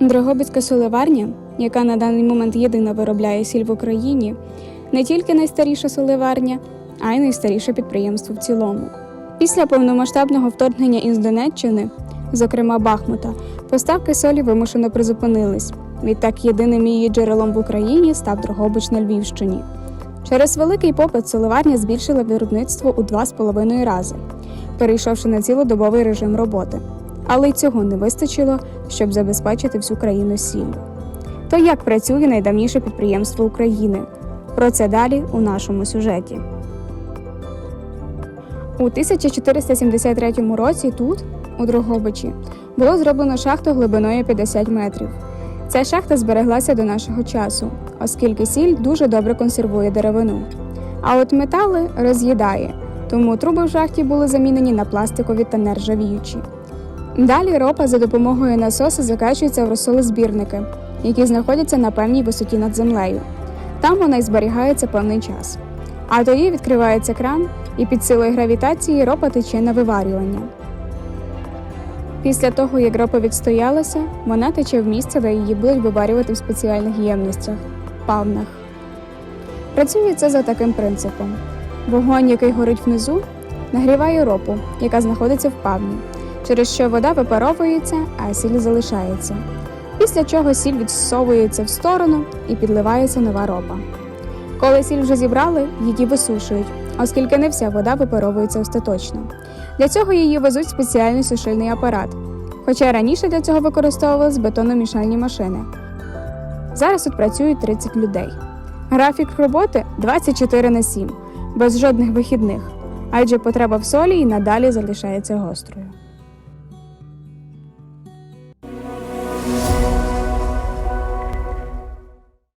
Дрогобицька соливарня, яка на даний момент єдина виробляє сіль в Україні, не тільки найстаріша соливарня, а й найстаріше підприємство в цілому. Після повномасштабного вторгнення із Донеччини, зокрема Бахмута, поставки солі вимушено призупинились. Відтак єдиним її джерелом в Україні став Дрогобич на Львівщині. Через великий попит соливарня збільшила виробництво у 2,5 рази, перейшовши на цілодобовий режим роботи. Але й цього не вистачило, щоб забезпечити всю країну сіллю. То як працює найдавніше підприємство України? Про це далі у нашому сюжеті. У 1473 році тут, у Дрогобичі, було зроблено шахту глибиною 50 метрів. Ця шахта збереглася до нашого часу, оскільки сіль дуже добре консервує деревину. А от метали роз'їдає, тому труби в шахті були замінені на пластикові та нержавіючі. Далі ропа за допомогою насосу закачується в розсолозбірники, які знаходяться на певній висоті над землею. Там вона й зберігається певний час. А тоді відкривається кран, і під силою гравітації ропа тече на виварювання. Після того, як ропа відстоялася, вона тече в місце, де її будуть виварювати в спеціальних ємностях павнах. Працює це за таким принципом: вогонь, який горить внизу, нагріває ропу, яка знаходиться в павні, через що вода випаровується, а сіль залишається. Після чого сіль відсовується в сторону і підливається нова ропа. Коли сіль вже зібрали, її висушують, оскільки не вся вода випаровується остаточно. Для цього її везуть спеціальний сушильний апарат. Хоча раніше для цього використовувались бетономішальні машини. Зараз тут працюють 30 людей. Графік роботи 24 на 7, без жодних вихідних, адже потреба в солі і надалі залишається гострою.